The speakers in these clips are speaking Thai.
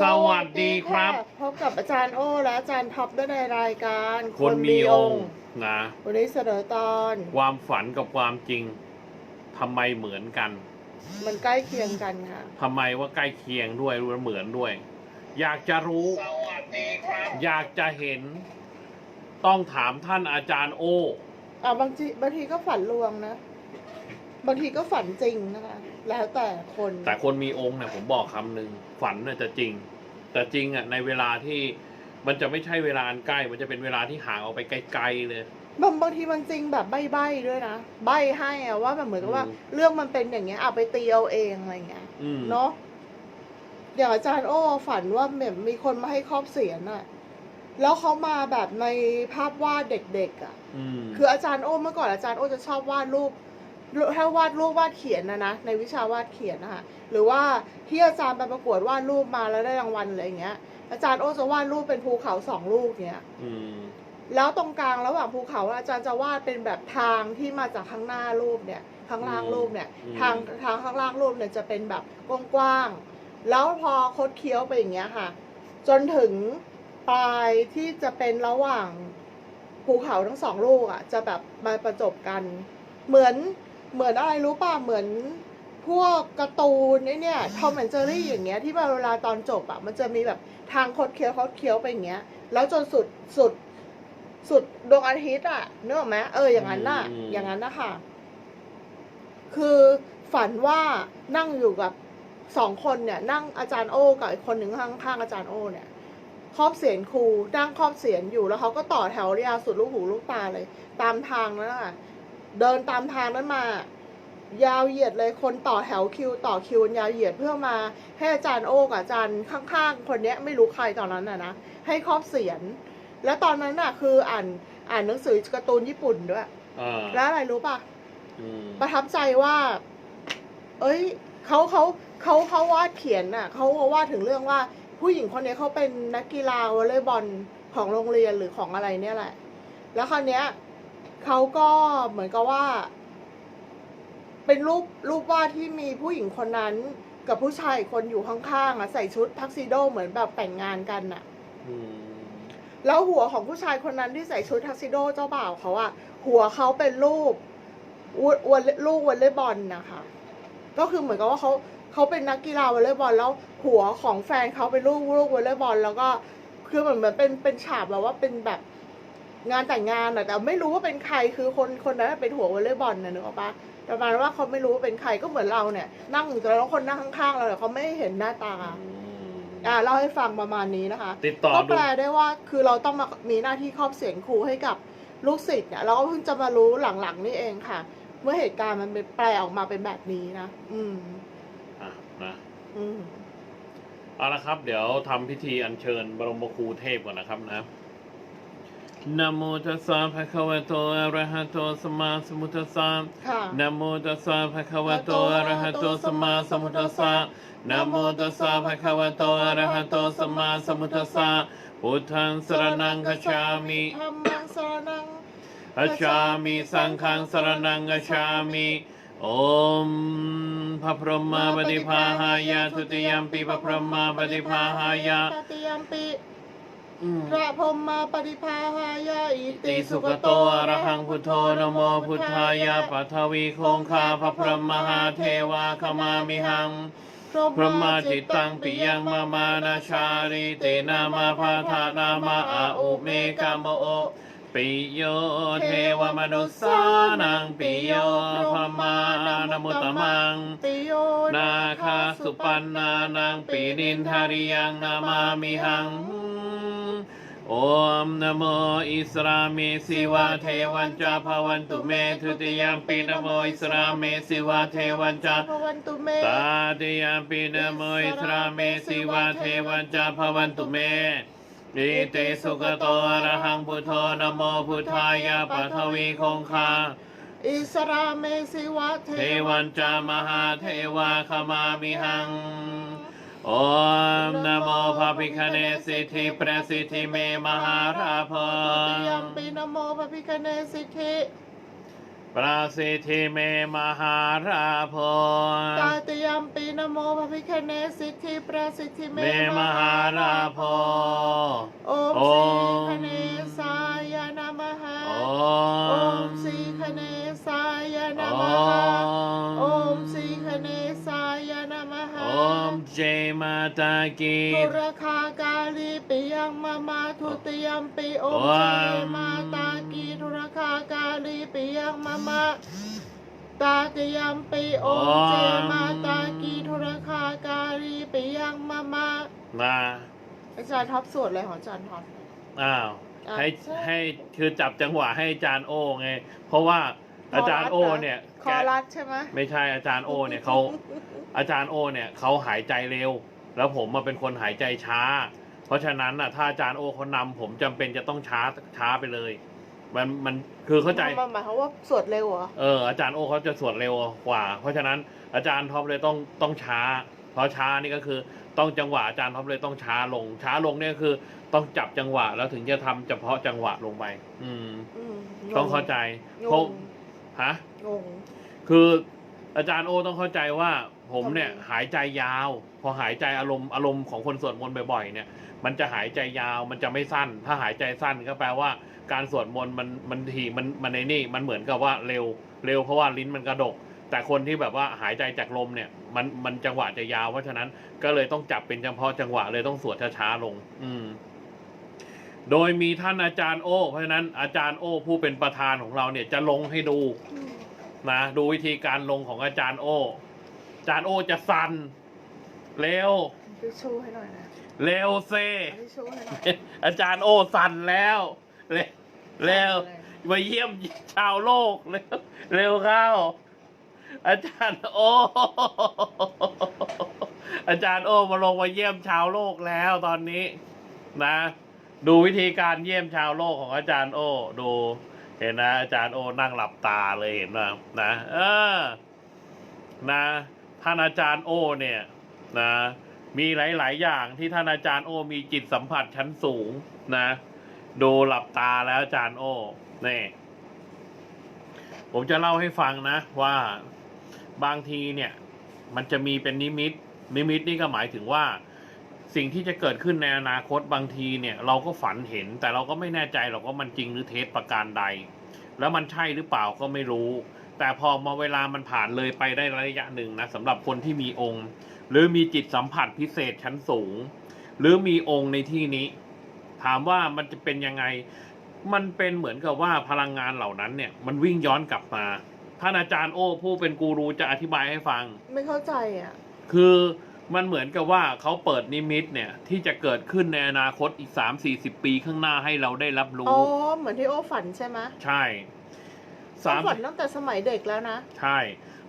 สวัสดีครับ พบกับอาจารย์โอและอาจารย์ท็อปด้วยในรายการคนมีองค์นะวันนี้เสนอตอน ความฝันกับความจริงทำไมเหมือนกัน มันใกล้เคียงกันค่ะทำไมว่าใกล้เคียงด้วยรู้เหมือนด้วย อยากจะรู้ อยากจะเห็น ต้องถามท่านอาจารย์โออ่าบางทีบางทีก็ฝันลวงนะ บางทีก็ฝันจริงนะคะ แล้วแต่คน แต่คนมีองค์เนี่ยผมบอกคำหนึ่งฝันน่ะจะจริง แต่จริงอะในเวลาที่มันจะไม่ใช่เวลาอันใกล้ มันจะเป็นเวลาที่ห่างออกไปไกลๆเลย บางบางทีมันจริงแบบใบ้ๆด้วยนะใบ้ให้อะว่าแบบเหมือนกับว่า อืม เรื่องมันเป็นอย่างเงี้ยเอาไปตีเอาเองอะไรเงี้ยอืมเนาะอย่างอาจารย์โอ้ฝันว่าแบบมีคนมาให้ครอบเสียนอะแล้วเขามาแบบในภาพวาดเด็กๆอะ อืมคืออาจารย์โอ้เมื่อก่อนอาจารย์โอ้จะชอบวาดรูป ถ้าวาดรูปวาดเขียนนะนะในวิชาวาดเขียนนะคะหรือว่าที่อาจารย์ไปประกวดวาดรูปมาแล้วได้รางวัลอะไรอย่างเงี้ย อาจารย์โอ้จะวาดรูปเป็นภูเขาสองลูกเนี้ยอืมแล้วตรงกลางระหว่างภูเขาอาจารย์จะวาดเป็นแบบทางที่มาจากข้างหน้ารูปเนี่ยข้างล่างรูปเนี่ย ทางทางข้างล่างรูปเนี่ยจะเป็นแบบกว้างๆแล้วพอคดเคี้ยวไปอย่างเงี้ยค่ะ จนถึงปลายที่จะเป็นระหว่างภูเขาทั้งสองลูกอะ จะแบบมาประจบกัน เหมือน เหมือนอะไรรู้ป่ะเหมือนพวกการ์ตูนไอ้เนี่ยทอมแอนเจอรี่อย่างเงี้ยที่เวลาตอนจบอะมันจะมีแบบทางคดเคี้ยวคดเคี้ยวไปอย่างเงี้ย แล้วจนสุดสุดสุดดวงอาทิตย์อะนึกออกไหมเอออย่างนั้นน่ะอย่างนั้นนะคะคือฝันว่านั่งอยู่กับสองคนเนี่ย นั่งอาจารย์โอกับอีกคนหนึ่งข้างข้างอาจารย์โอเนี่ยครอบเสียนครูนั่งครอบเสียนอยู่แล้วเขาก็ต่อแถวยาวสุดลูกหูลูกตาเลย ตามทางนั้นน่ะ เดินตามทางนั้นมา ยาวเหยียดเลยคนต่อแถวคิว ต่อคิวกันยาวเหยียดเพื่อมา ให้อาจารย์โอกับอาจารย์ข้างๆ คนเนี้ยไม่รู้ใครตอนนั้นน่ะนะให้ครอบเสียน แล้วตอนนั้นน่ะ คืออ่านอ่านหนังสือการ์ตูนญี่ปุ่นด้วยอ่าแล้วอะไรรู้ป่ะอืมประทับใจว่า เอ้ยเขาเขาเขาเขาวาดเขียนน่ะเขาวาดถึงเรื่องว่า ผู้หญิงคนนี้เขาเป็นนักกีฬาวอลเลย์บอลของโรงเรียนหรือของอะไรเนี่ยแหละ แล้วคราวเนี้ย เขาก็เหมือนกับว่า เป็นรูปรูปวาดที่มีผู้หญิงคนนั้น กับผู้ชายอีกคนอยู่ข้างๆอะใส่ชุดทักซิโดเหมือนแบบแต่งงานกันน่ะ อืมแล้วหัวของผู้ชายคนนั้นที่ใส่ชุดทักซิโดเจ้าบ่าวเขาอะหัวเขาเป็นรูปววอลเลลูกวอลเลย์บอลนะคะ ก็คือเหมือนกับว่าเขาเขาเป็นนักกีฬาวอลเลย์บอลแล้วหัวของแฟนเขาเป็นลูกลูกวอลเลย์บอลแล้วก็คือเหมือนเหมือนเป็นเป็นฉากแบบว่าเป็นแบบ งานแต่งงานอะแต่ไม่รู้ว่าเป็นใครคือคนคนนั้นเป็นหัววอลเลย์บอลนะนึกออกปะประมาณว่าเขาไม่รู้ว่าเป็นใครก็เหมือนเราเนี่ย นั่งอยู่แต่แล้วคนนั่งข้างๆเราแต่เขาไม่เห็นหน้าตาอืมอ่าเล่าให้ฟังประมาณนี้นะคะติดต่อก็ดูแปลได้ว่าคือเราต้องมามีหน้าที่ครอบเสียงครูให้กับลูกศิษย์เนี่ย เราก็เพิ่งจะมารู้หลังๆนี่เองค่ะ เมื่อเหตุการณ์มันเป็นแปลออกมาเป็นแบบนี้นะอืมอะนะอืมเอาละครับ เดี๋ยวทำพิธีอัญเชิญบรมครูเทพก่อนนะครับนะ นะโมตัสสะภะคะวะโตอะระหะโตสัมมาสัมพุทธัสสะค่ะนะโมตัสสะภะคะวะโตอะระหะโตสัมมาสัมพุทธัสสะนะโมตัสสะภะคะวะโตอะระหะโตสัมมาสัมพุทธัสสะพุทธังสรณังคัจฉามิธรรมังสรนังคัจฉามิสังฆังสรณังคัจฉามิโอมพระพรหมปฏิภาหายะทุติยมปีพระพรหมปฏิภาหายะตติยมปิอืม พระพรหมาปฏิภาหายะอิติสุขโตอะระหังพุทโธนะโมพุทธายะปัทวีโคงคาพระพรหมมหาเทวาขมามิหังพระมาจิตตังปิยังมามานาชาริเตนามาพาธานามาอาอุเมกามโอปิโยเทวมนุสสานังปิโยพระมานมุตตมังปิโยนาคาสุปันนานังปีนินทาริยังนามามิหัง โอมนะโมอิสราเมสิวะเทวันจาภวันตุเมทุติยมปีนะโมอิสราเมสิวะเทวันจาพระวันตุเมตาติยมปีนะโมอิสราเมสิวะเทวันจาภวันตุเมอิติสุขโตอะระหังพุทโธนะโมพุทธายะปัทวีคงคาอิสราเมสิวะเทเทวันจามหาเทวาขมามิหังโอมนะ โมพระพิคเนสิทธิประสิทธิเมมหาราภติยงมปีนะโมพระพิคเนสิทธิอปราสิทธิเมมหาราภตาตยัมปีนะโมพระพิคเนศสิทธิประสิทธิเมเมมหาราภโอมโอสีมคเนสายนามหาโอโอมมสีคเนสายนาโอมหาโอม มหาโอมเจมาตากีทุรคากาลีปิยังมามาทุติยมปิโอมโอเจมมาตากีทุรคากาลีปิยังมามาตาติยมปิโอมเจมาตากีทุรคากาลีปิยังมามานะอาจารย์ท็อปสวดอะไรของอาจารย์ท็อปอ้าวอะให้ใช่ให้คือจับจังหวะให้อาจารย์โอไง เพราะว่าอาจารย์โอเนี่ยคอรัสใช่ไหมไม่ใช่อาจารย์โอเนี่ยเขา อาจารย์โอเนี่ยเขาหายใจเร็ว แล้วผมมาเป็นคนหายใจช้า เพราะฉะนั้นน่ะถ้าอาจารย์โอเขานำผมจำเป็นจะต้องช้าช้าไปเลย มันมันคือเข้าใจ มันหมายความว่าสวดเร็วเหรอ เอออาจารย์โอเขาจะสวดเร็วกว่า เพราะฉะนั้นอาจารย์ท็อปเลยต้องต้องช้า เพราะช้านี่ก็คือต้องจังหวะอาจารย์ท็อปเลยต้องช้าลง ช้าลงเนี่ยก็คือ ต้องจับจังหวะแล้วถึงจะทำเฉพาะจังหวะลงไป อืม อืมต้องเข้าใจงเพราะงฮะ งง คืออาจารย์โอต้องเข้าใจว่า ผมเนี่ยทำไมหายใจยาว พอหายใจอารมณ์อารมณ์ของคนสวดมนต์บ่อยๆเนี่ย มันจะหายใจยาวมันจะไม่สั้น ถ้าหายใจสั้นก็แปลว่า การสวดมนต์มันมันทีมันมันในนี่มันเหมือนกับว่าเร็วเร็วเพราะว่าลิ้นมันกระดก แต่คนที่แบบว่าหายใจจากลมเนี่ย มันมันจังหวะจะยาวเพราะฉะนั้นก็เลยต้องจับเป็นเฉพาะจังหวะเลยต้องสวดช้าๆลง อืมโดยมีท่านอาจารย์โอเพราะฉะนั้นอาจารย์โอผู้เป็นประธานของเราเนี่ยจะลงให้ดูอืมนะดูวิธีการลงของอาจารย์โออา จารย์โอจะสั่นเร็วทิชชู่ให้หน่อยนะเร็วเซ เอาทิชชู่ให้หน่อย อาจารย์โอสั่นแล้วเร็วเร็วมาเยี่ยมชาวโลกเร็วเร็วเข้า อาจารย์โอ อาจารย์โอมาลงมาเยี่ยมชาวโลกแล้วตอนนี้ นะ ดูวิธีการเยี่ยมชาวโลกของอาจารย์โอ ดู เห็นนะ อาจารย์โอนั่งหลับตาเลยเห็นนะนะเออ นะ ท่านอาจารย์โอเนี่ยนะมีหลาย ๆ อย่างที่ท่านอาจารย์โอมีจิตสัมผัสชั้นสูงนะดูหลับตาแล้วอาจารย์โอนี่ผมจะเล่าให้ฟังนะ ว่าบางทีเนี่ย มันจะมีเป็นนิมิต นิมิตนี่ก็หมายถึงว่าสิ่งที่จะเกิดขึ้นในอนาคตบางทีเนี่ยเราก็ฝันเห็น แต่เราก็ไม่แน่ใจหรอกว่ามันจริงหรือเท็จประการใด แล้วมันใช่หรือเปล่าก็ไม่รู้ แต่พอมาเวลามันผ่านเลยไปได้ระยะหนึ่งนะสำหรับคนที่มีองค์ หรือมีจิตสัมผัสพิเศษชั้นสูง หรือมีองค์ในที่นี้ ถามว่ามันจะเป็นยังไง มันเป็นเหมือนกับว่าพลังงานเหล่านั้นเนี่ย มันวิ่งย้อนกลับมาท่านอาจารย์โอ้ผู้เป็นกูรูจะอธิบายให้ฟัง ไม่เข้าใจอะ คือมันเหมือนกับว่าเขาเปิดนิมิตเนี่ย ที่จะเกิดขึ้นในอนาคตอีกสามสี่สิบปีข้างหน้าให้เราได้รับอ๋รู้อเหมือนที่โอ้ฝันใช่ไหมใช่โอ้ สาม ฝันตั้งแต่สมัยเด็กแล้วนะ ใช่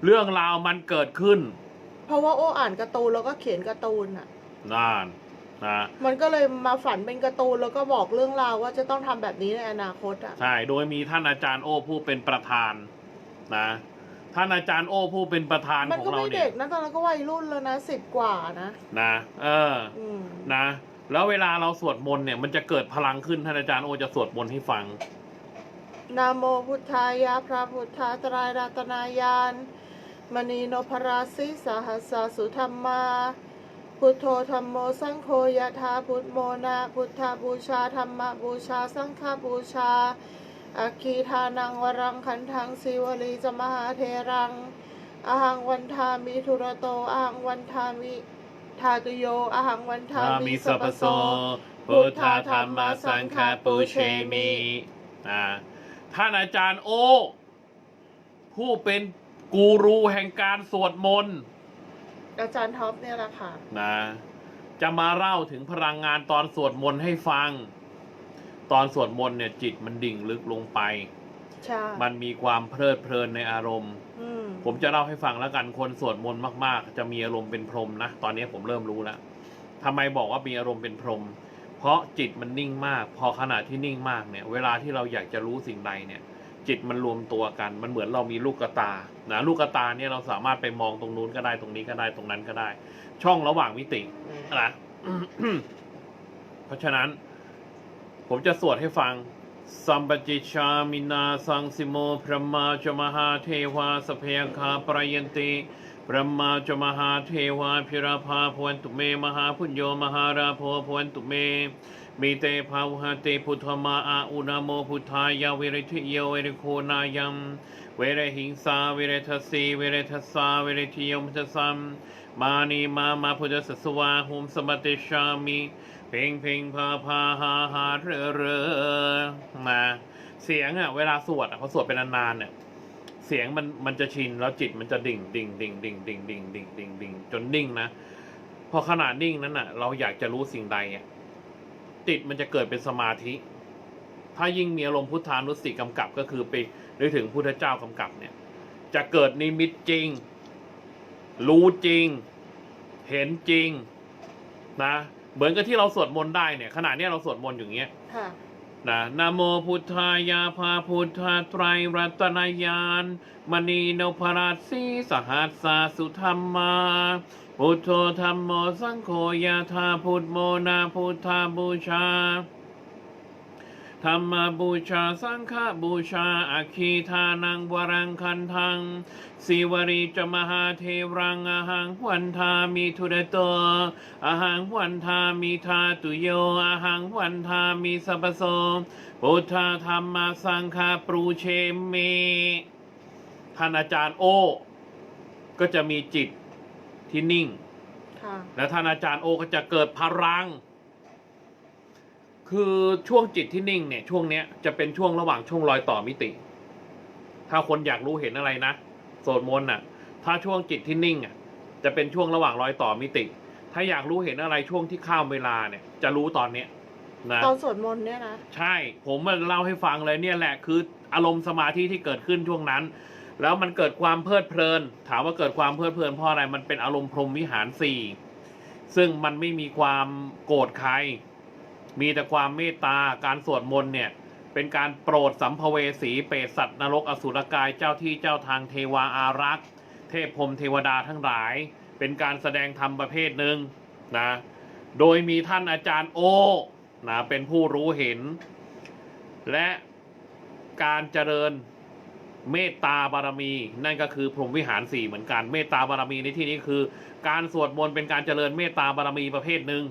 เรื่องราวมันเกิดขึ้นเพราะว่าโอ้อ่านการ์ตูนแล้วก็เขียนการ์ตูนอะ นานนะ มันก็เลยมาฝันเป็นการ์ตูนแล้วก็บอกเรื่องราวว่าจะต้องทำแบบนี้ในอนาคตอะ ใช่ โดยมีท่านอาจารย์โอ้ผู้เป็นประธานนะ ท่านอาจารย์โอ้ผู้เป็นประธานมันของก็เราไม่เนี่เด็ยกนะตอนนั้นก็วัยรุ่นแล้วนะสิบกว่านะนะ เออ อืมนะ แล้วเวลาเราสวดมนต์เนี่ยมันจะเกิดพลังขึ้นท่านอาจารย์โอจะสวดมนต์ให้ฟัง นะโมพุทธายะพระพุทธาตรายรัตนายานมณีโนภราสิสหัสสุธรรมา พุทโธธรรมโมสังโฆยะธาพุทโมนาพุทธบูชาธรรมบูชาสังฆบูชาอาคีทานังวรังคันทังสิวลีจมหาเทรังอหังวันทามิทุระโตอหังวันทามิทาตุโยอหังวันทามิสัพพโสพุทธาธรรมสังฆาปูเชมิอ่า ท่านอาจารย์โอ ผู้เป็นกูรูแห่งการสวดมนต์อาจารย์ท็อปเนี่ยแหละค่ะ นะ จะมาเล่าถึงพลังงานตอนสวดมนต์ให้ฟัง ตอนสวดมนต์เนี่ย จิตมันดิ่งลึกลงไป ใช่ มันมีความเพลิดเพลินในอารมณ์ อืมผมจะเล่าให้ฟังแล้วกันคนสวดมนต์มาก ๆ จะมีอารมณ์เป็นพรหมนะ ตอนนี้ผมเริ่มรู้แล้วทำไมบอกว่ามีอารมณ์เป็นพรหม เพราะจิตมันนิ่งมาก พอขณะที่นิ่งมากเนี่ย เวลาที่เราอยากจะรู้สิ่งใดเนี่ย จิตมันรวมตัวกัน มันเหมือนเรามีลูกกระตา นะลูกกระตาเนี่ยเราสามารถไปมองตรงนู้นก็ได้ตรงนี้ก็ได้ตรงนั้นก็ได้ ช่องระหว่างมิตินะเพราะฉะนั้น ผมจะสวดให้ฟังสัมปจิชามินาสังสิโมพระมาจมหาเทวาสเพยคาปรยันติ พระมาจมหาเทวาพิราภาพวันตุเมมหาพุญโยมหาราโพพวันตุเม มีเตภาวหเตพุทธมาอาอุณโมพุทธายาเวริทิโยเวริโคนายัมเวรหิงสาเวรทัสสีเวรทัสสาเวรทิยมทัสสัมมานีมามาพุทธสสวาหุมสมติชามิเพลงเพลงพาพาหาหาเรอเรอมาเสียงอะเวลาสวดอะเขาสวดเป็นนานๆเนี่ย เสียงมันมันจะชินแล้วจิตมันจะดิ่งดิ่งดิ่งดิ่งดิ่งดิ่งดิ่งดิ่งดิ่งจนนิ่งนะพอขนาดนิ่งนั้นอะ เราอยากจะรู้สิ่งใดอะจิตมันจะเกิดเป็นสมาธิ ถ้ายิ่งมีอารมณ์พุทธานุสติกำกับก็คือไปนึกถึงพุทธเจ้ากำกับเนี่ย จะเกิดนิมิตจริง รู้จริง เห็นจริง นะ เหมือนกับที่เราสวดมนต์ได้เนี่ย ขณะนี้เราสวดมนต์อย่างเงี้ยค่ะ นะนะโมพุทธายาภาพุทธาไตรรัตนายานมณีนพราชสีสหัสสาสุธรรมา พุทโธธรรมโมสังโฆยาธาพุทโมนาพุทธาบูชา ธรรมบูชาสังฆบูชาอาคีทานังวรังคันทังสิวรีจมหาเทรังอาหังวันทามิทุเรโตอาหังวันทามิทาตุโยอาหังวันทามิสัพพโสพุทธาธรรมสังฆาปรูเชเมท่านอาจารย์โอ ก็จะมีจิตที่นิ่งค่ะและท่านอาจารย์โอก็จะเกิดพลัง คือช่วงจิตที่นิ่งเนี่ยช่วงเนี้ยจะเป็นช่วงระหว่างช่วงรอยต่อมิติ ถ้าคนอยากรู้เห็นอะไรนะสวดมนต์น่ะ ถ้าช่วงจิตที่นิ่งอะจะเป็นช่วงระหว่างรอยต่อมิติ ถ้าอยากรู้เห็นอะไรช่วงที่ข้ามเวลาเนี่ย จะรู้ตอนเนี้ยนะตอนสวดมนต์เนี่ยนะใช่ ผมมาเล่าให้ฟังเลยเนี่ยแหละคืออารมณ์สมาธิที่เกิดขึ้นช่วงนั้น แล้วมันเกิดความเพลิดเพลิน ถามว่าเกิดความเพลิดเพลินเพราะอะไรมันเป็นอารมณ์พรหมวิหารสี่ซึ่งมันไม่มีความโกรธใคร มีแต่ความเมตตาการสวดมนต์เนี่ย เป็นการโปรดสัมภเวสีเปรตสัตว์นรกอสุรกายเจ้าที่เจ้าทางเทวาอารักษ์ เทพพรมเทวดาทั้งหลาย เป็นการแสดงธรรมประเภทหนึ่งนะ โดยมีท่านอาจารย์โอนะเป็นผู้รู้เห็น และการเจริญเมตตาบารมี นั่นก็คือพรหมวิหารสี่เหมือนกันเมตตาบารมีในที่นี้คือ การสวดมนต์เป็นการเจริญเมตตาบารมีประเภทหนึ่ง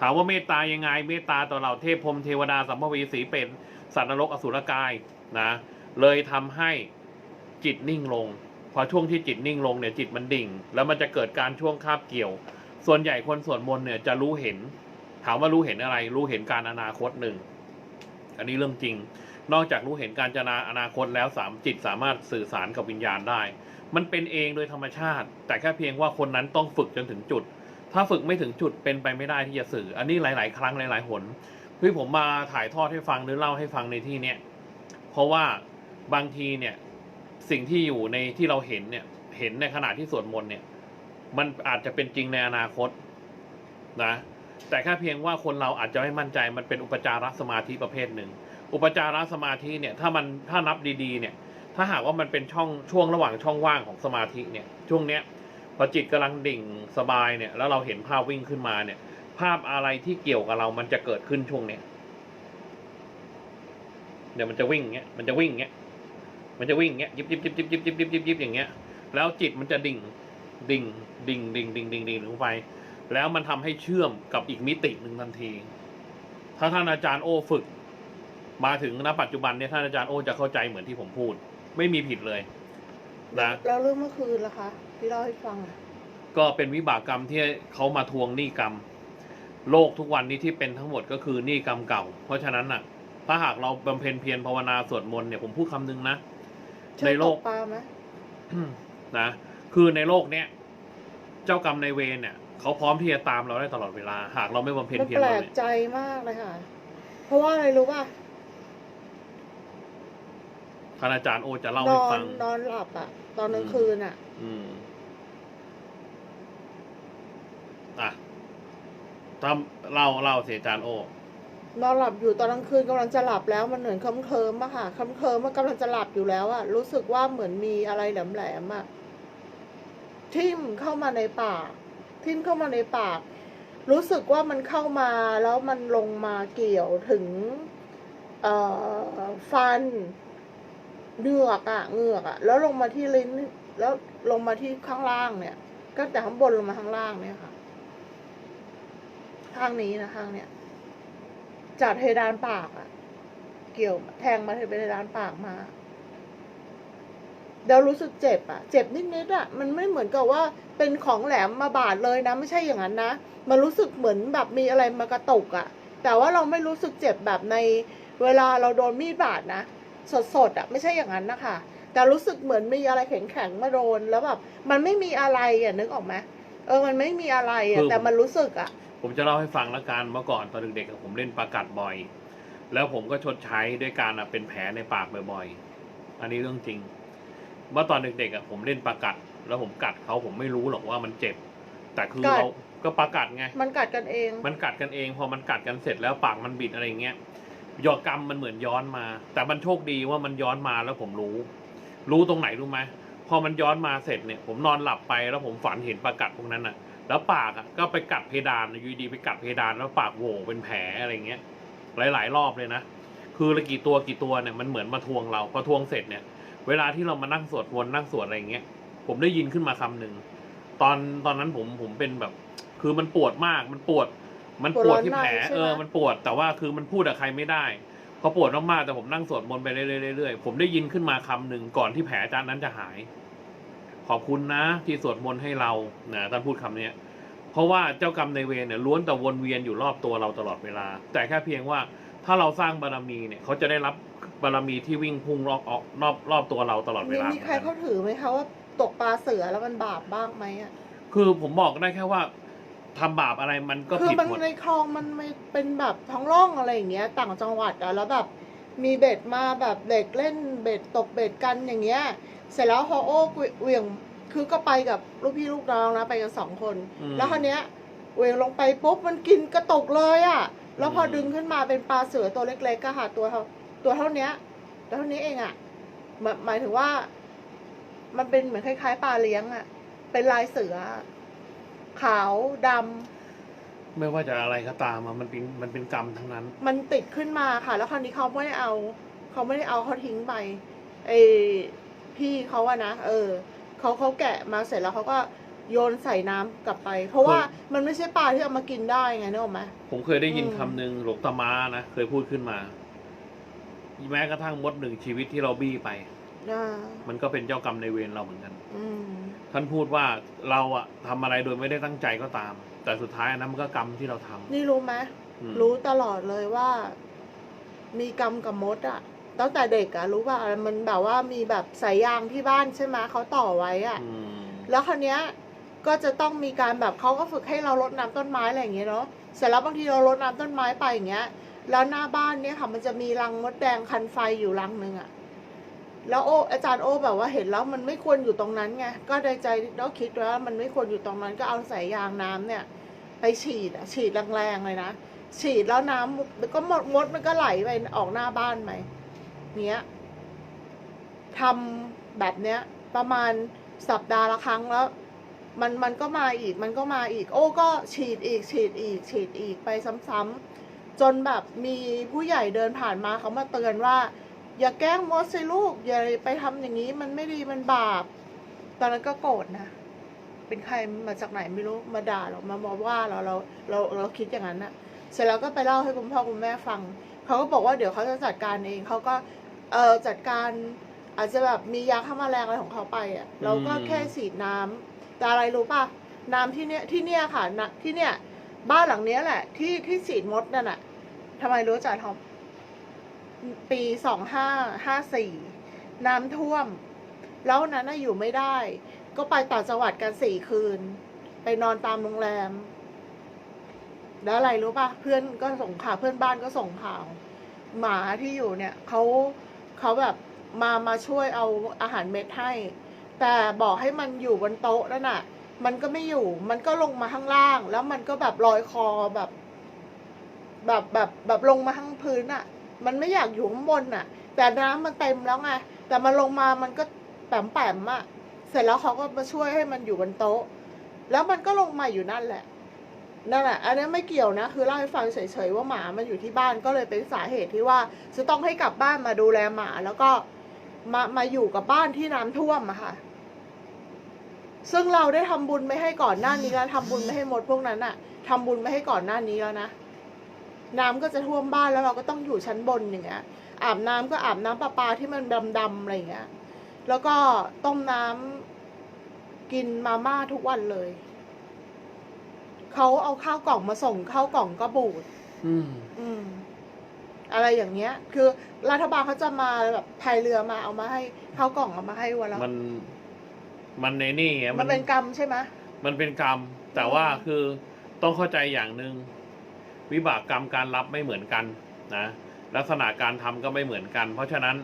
ถามว่าเมตตายังไง เมตตาต่อเหล่าเทพพรมเทวดาสัมภเวสีเป็นสัตว์นรกอสุรกายนะเลยทำให้จิตนิ่งลง พอช่วงที่จิตนิ่งลงเนี่ยจิตมันดิ่ง แล้วมันจะเกิดการช่วงคาบเกี่ยว ส่วนใหญ่คนสวดมนต์เนี่ยจะรู้เห็น ถามว่ารู้เห็นอะไร รู้เห็นการอนาคตหนึ่งอันนี้เรื่องจริง นอกจากรู้เห็นการจนาอนาคตแล้วสามจิตสามารถสื่อสารกับวิญญาณได้ มันเป็นเองโดยธรรมชาติ แต่แค่เพียงว่าคนนั้นต้องฝึกจนถึงจุด ถ้าฝึกไม่ถึงจุดเป็นไปไม่ได้ที่จะสื่อ อันนี้หลาย ๆ ครั้งหลาย ๆ หนที่ผมมาถ่ายทอดให้ฟังหรือเล่าให้ฟังในที่เนี้ยเพราะว่าบางทีเนี่ยสิ่งที่อยู่ในที่เราเห็นเนี่ยเห็นในขณะที่สวดมนต์เนี่ย มันอาจจะเป็นจริงในอนาคตนะ แต่แค่เพียงว่าคนเราอาจจะไม่มั่นใจมันเป็นอุปจารสมาธิประเภทหนึ่ง อุปจารสมาธิเนี่ยถ้ามันถ้านับดีๆ เนี่ย ถ้าหากว่ามันเป็นช่องช่วงระหว่างช่องว่างของสมาธิเนี่ยช่วงเนี้ย พอจิตกำลังดิ่งสบายเนี่ย แล้วเราเห็นภาพวิ่งขึ้นมาเนี่ย ภาพอะไรที่เกี่ยวกับเรามันจะเกิดขึ้นช่วงเนี้ยเดี๋ยวมันจะวิ่งเงี้ยมันจะวิ่งเงี้ยมันจะวิ่งเงี้ยยิบยิบยิบยิบยิบยิบยิบยิบยิบอย่างเงี้ย แล้วจิตมันจะดิ่ง ดิ่ง ดิ่ง ดิ่ง ดิ่ง ดิ่ง ดิ่งลงไป แล้วมันทำให้เชื่อมกับอีกมิติหนึ่งทันที ถ้าท่านอาจารย์โอฝึก มาถึงณปัจจุบันเนี่ยท่านอาจารย์โอจะเข้าใจเหมือนที่ผมพูด ไม่มีผิดเลย นะ แล้วเรื่องเมื่อคืนล่ะคะ ที่เล่าให้ฟังอะก็เป็นวิบากกรรมที่เขามาทวงหนี้กรรม โลกทุกวันนี้ที่เป็นทั้งหมดก็คือหนี้กรรมเก่า เพราะฉะนั้นน่ะ ถ้าหากเราบำเพ็ญเพียรภาวนาสวดมนต์เนี่ยผมพูดคำนึงนะช่วยในโลกตปลาไหมนะคือในโลกเนี้ยเจ้ากรรมในายเวรเนี่ยเขาพร้อมที่จะตามเราได้ตลอดเวลา หากเราไม่บำเพ็ญมันเพียรแปลเรากเนี่ยใจมากเลยค่ะ เพราะว่าอะไรรู้ป่ะท่านอาจารย์โอจะเล่านให้อฟันง นอนหลับอะตอนกลางอืม คืนอะอืมอะ ทำเล่าเล่าเสียจารย์โอนอนหลับอยู่ตอนกลางคืนกำลังจะหลับแล้วมันเหมือนเคลิ้มเคลิมอะค่ะเคลิ้มเคลิมมันกำลังจะหลับอยู่แล้วอะรู้สึกว่าเหมือนมีอะไรแหลมๆอะทิ่มเข้ามาในปาก ทิ่มเข้ามาในปาก รู้สึกว่ามันเข้ามาแล้วมันลงมาเกี่ยวถึงเอฟันเหงือกอะเหงือกอะแล้วลงมาที่ลิ้น แล้วลงมาที่ข้างล่างเนี่ย ก็แต่ข้างบนลงมาข้างล่างเนี่ยค่ะ ข้างนี้นะข้างเนี้ยจากเพดานปากอะเกี่ยวแทงมาถึงเพดานปากมาเดี๋ยวรู้สึกเจ็บอะเจ็บนิดๆอะมันไม่เหมือนกับว่าเป็นของแหลมมาบาดเลยนะ ไม่ใช่อย่างนั้นนะ มันรู้สึกเหมือนแบบมีอะไรมากระตุกอะแต่ว่าเราไม่รู้สึกเจ็บแบบในเวลาเราโดนมีดบาดนะสดๆอะไม่ใช่อย่างนั้นนะคะแต่รู้สึกเหมือนมีอะไรแข็งๆมาโดนแล้วแบบมันไม่มีอะไรอะนึกออกไหมเออมันไม่มีอะไรอะแต่มันรู้สึกอะ ผมจะเล่าให้ฟังละกันเมื่อก่อนตอนเด็กๆอะผมเล่นปลากัดบ่อย แล้วผมก็ชดใช้ด้วยการอะเป็นแผลในปากบ่อยๆ อันนี้เรื่องจริง เมื่อตอนเด็กๆอะผมเล่นปลากัด แล้วผมกัดเขาผมไม่รู้หรอกว่ามันเจ็บ แต่คือกัดเราก็ปลากัดไง มันกัดกันเอง มันกัดกันเอง พอมันกัดกันเสร็จแล้วปากมันบิดอะไรอย่างเงี้ยยอกรรมมันเหมือนย้อนมา แต่มันโชคดีว่ามันย้อนมาแล้วผมรู้ รู้ตรงไหนรู้ไหมพอมันย้อนมาเสร็จเนี่ย ผมนอนหลับไปแล้วผมฝันเห็นปลากัดพวกนั้นน่ะ แล้วปากอะก็ไปกัดเพดานอยู่ดีๆไปกัดเพดานแล้วปากโหว่เป็นแผลอะไรเงี้ย หลาย ๆ รอบเลยนะคือละกี่ตัวกี่ตัวเนี่ยมันเหมือนมาทวงเราพอทวงเสร็จเนี่ย เวลาที่เรามานั่งสวดมนต์นั่งสวดอะไรอย่างเงี้ย ผมได้ยินขึ้นมาคำหนึ่งตอนตอนนั้นผมผมเป็นแบบ คือมันปวดมากมันปวด มันปวดที่แผลปวดร้อนในใช่ไหมเออมันปวดแต่ว่าคือมันพูดกับใครไม่ได้พอปวดมากๆแต่ผมนั่งสวดมนต์ไปเรื่อยๆเรื่อยๆผมได้ยินขึ้นมาคำหนึ่งก่อนที่แผลจานนั้นจะหาย ขอบคุณนะ ที่สวดมนต์ให้เรานะท่านพูดคำเนี้ยเพราะว่าเจ้ากรรมในายเวรเนี่ยล้วนแต่วนเวียนอยู่รอบตัวเราตลอดเวลา แต่แค่เพียงว่าถ้าเราสร้างบารมีเนี่ยเขาจะได้รับบารมีที่วิ่งพุ่งรอบออกรอบรอบตัวเราตลอดเวมีลามีใครเขาถือไหมคะว่าตกปลาเสือแล้วมันบาปบ้างไหมอะคือผมบอกได้แค่ว่าทำบาปอะไรมันก็คือผิดมันหมดในคลองมันไม่เป็นแบบท้องร่องอะไรอย่างเงี้ย ต่างจังหวัดอะแล้วแบบมีเบ็ดมาแบบเด็กเล่นเบ็ดตกเบ็ดกันอย่างเงี้ย เสร็จแล้วพอโอ้เหวี่ยงคือก็ไปกับลูกพี่ลูกน้องนะไปกันสองคน อืม แล้วคราวเนี้ยเหวี่ยงลงไปปุ๊บมันกินกระตกเลยอะแล้วพออมดึงขึ้นมาเป็นปลาเสือตัวเล็กๆก็ค่ะตัวเท่าตัวเท่าเนี้ยตัวเท่านี้เองอะหมายหมายถึงว่า มันเป็นเหมือนคล้ายๆปลาเลี้ยงอะเป็นลายเสือ ขาวดำ ไม่ว่าจะอะไรก็ตามอะมันเป็นมันเป็นกรรมทั้งนั้น มันติดขึ้นมาค่ะ แล้วคราวนี้เขาไม่ได้เอา เขาไม่ได้เอาเขาทิ้งไปไอ พี่เขาอะนะเออเขาเขาแกะมาเสร็จแล้วเขาก็โยนใส่น้ำกลับไป เพราะว่าเคยมันไม่ใช่ปลาที่เอามากินได้ไงนึกออกไหม ผมเคยได้ยินอืม คำหนึ่งหลวงตามานะ เคยพูดขึ้นมา แม้กระทั่งมดหนึ่งชีวิตที่เราบี้ไป อ่ามันก็เป็นเจ้ากรรมในายเวรเราเหมือนกัน อืม ท่านพูดว่าเราอะทำอะไรโดยไม่ได้ตั้งใจก็ตาม แต่สุดท้ายอันนั้นมันก็กรรมที่เราทำนี่รู้ไหมอืมรู้ตลอดเลยว่า มีกรรมกับมดอะ ตั้งแต่เด็กอะรู้ป่ะมันแบบว่ามีแบบสายยางที่บ้านใช่ไหมเขาต่อไว้อะอืมแล้วคราวเนี้ยก็จะต้องมีการแบบเขาก็ฝึกให้เรารดน้ำต้นไม้อะไรอย่างเงี้ยเนาะเสร็จแล้วบางทีเรารดน้ำต้นไม้ไปอย่างเงี้ย แล้วหน้าบ้านเนี่ยค่ะ มันจะมีรังมดแดงคันไฟอยู่รังหนึ่งอะแล้วโออาจารย์โอแบบว่าเห็นแล้วมันไม่ควรอยู่ตรงนั้นไงก็ในใจเราคิดว่ามันไม่ควรอยู่ตรงนั้นก็เอาสายยางน้ำเนี่ย ไปฉีดอะฉีดแรงๆเลยนะฉีดแล้วน้ำแล้วก็มดมดมันก็ไหลไปออกหน้าบ้านไหม เนี้ยทำแบบเนี้ย ประมาณสัปดาห์ละครั้งแล้ว มันมันก็มาอีก มันก็มาอีก โอ้ก็ฉีดอีก ฉีดอีก ฉีดอีกไปซ้ำๆจนแบบมีผู้ใหญ่เดินผ่านมาเขามาเตือนว่า อย่าแกล้งมดสิลูก อย่าไปทำอย่างนี้ มันไม่ดีมันบาป ตอนนั้นก็โกรธนะ เป็นใครมาจากไหนไม่รู้มาด่าเรามาบอกว่าเราเราเราเราคิดอย่างนั้นนะเสร็จแล้วก็ไปเล่าให้คุณพ่อคุณแม่ฟัง เขาก็บอกว่าเดี๋ยวเขาจะจัดการเองเขาก็ เออจัดการอาจจะแบบมียาฆ่าแมลงอะไรของเขาไปอะเราก็แค่ฉีดน้ำแต่อะไรรู้ป่ะน้ำที่เนี้ยที่เนี้ยค่ะนะที่เนี้ยบ้านหลังเนี้ยแหละ ที่ที่ฉีดมดนั่นน่ะทำไมรู้จักทอมปีสองห้าห้าสี่น้ำท่วม แล้วนนั้นน่ะอยู่ไม่ได้ ก็ไปต่างจังหวัดกันสี่คืน ไปนอนตามโรงแรม แล้วอะไรรู้ป่ะ เพื่อนก็ส่งข่าวเพื่อนบ้านก็ส่งข่าว หมาที่อยู่เนี่ยเขา เขาแบบมามาช่วยเอาอาหารเม็ดให้ แต่บอกให้มันอยู่บนโต๊ะนั่นน่ะ มันก็ไม่อยู่ มันก็ลงมาข้างล่าง แล้วมันก็แบบลอยคอแบบ แบบแบบแบบลงมาข้างพื้นอะ มันไม่อยากอยู่ข้างบนอะ แต่น้ำมันเต็มแล้วไงแต่มันลงมามันก็แปมแปมอะ เสร็จแล้วเขาก็มาช่วยให้มันอยู่บนโต๊ะ แล้วมันก็ลงมาอยู่นั่นแหละ นั่นแหละ อันนี้ไม่เกี่ยวนะ คือเล่าให้ฟังเฉยๆว่าหมามันอยู่ที่บ้านก็เลยเป็นสาเหตุที่ว่า จะต้องให้กลับบ้านมาดูแลหมาแล้วก็มามาอยู่กับบ้านที่น้ำท่วมอะค่ะ ซึ่งเราได้ทำบุญไม่ให้ก่อนหน้านี้แล้วทำบุญไม่ให้หมดพวกนั้นอะทำบุญไม่ให้ก่อนหน้านี้แล้วนะน้ำก็จะท่วมบ้านแล้วเราก็ต้องอยู่ชั้นบนอย่างเงี้ย อาบน้ำก็อาบน้ำประปาที่มันดำๆอะไรอย่างเงี้ย แล้วก็ต้มน้ำกินมาม่าทุกวันเลย เขาเอาข้าวกล่องมาส่งข้าวกล่องก็บูดอืม อืม อะไรอย่างเงี้ย คือรัฐบาลเขาจะมาแบบพายเรือมาเอามาให้ข้าวกล่องเอามาให้วันละมัน มันในนี่ไงมันเป็นกรรมใช่ไหมมันเป็นกรรม แต่ว่าคือต้องเข้าใจอย่างหนึ่งวิบากกรรมการรับไม่เหมือนกันนะลักษณะการทำก็ไม่เหมือนกัน เพราะฉะนั้น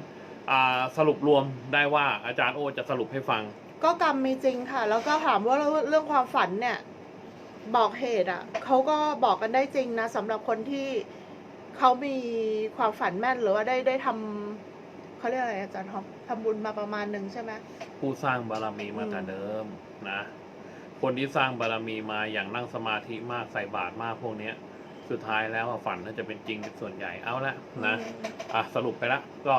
อ่าสรุปรวมได้ว่าอาจารย์โอจะสรุปให้ฟัง ก็กรรมมีจริงค่ะ แล้วก็ถามว่าเรื่องเรื่องความฝันเนี่ย บอกเหตุอะเขาก็บอกกันได้จริงนะสำหรับคนที่เขามีความฝันแม่นหรือว่าได้ได้ทำเขาเรียกอะไรอาจารย์ท็อปทำบุญมาประมาณหนึ่งใช่ไหมผู้สร้างบารมีมาแต่เดิมนะ คนที่สร้างบารมีมาอย่างนั่งสมาธิมากใส่บาตรมากพวกเนี้ย สุดท้ายแล้วอะฝันน่าจะเป็นจริงเป็นส่วนใหญ่เอาละนะอะสรุปไปละก็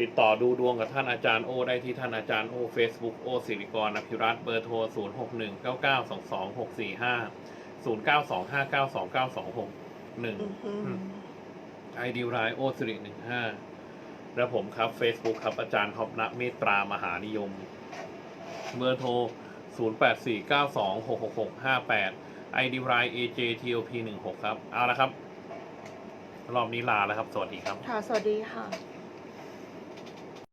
ติดต่อดูดวงกับท่านอาจารย์โอ ได้ที่ท่านอาจารย์โอ Facebook โอสิริกรอภิรัตน์เบอร์โทร 0 6 1 9 9 2 2 6 4 5 0 9 2 5 9 2 9 2 6อืมอืม1ไอดีไลน์โอสิริ15 แล้วผมครับ Facebook ครับอาจารย์ท็อปณเมตตามหานิยม เบอร์โทร 0 8 4 9 2 6 6 6 5 8 ID ไลน์ AJTOP 16 ครับ เอาละครับ รอบนี้ลาแล้วครับ สวัสดีครับ ค่ะ สวัสดีค่ะ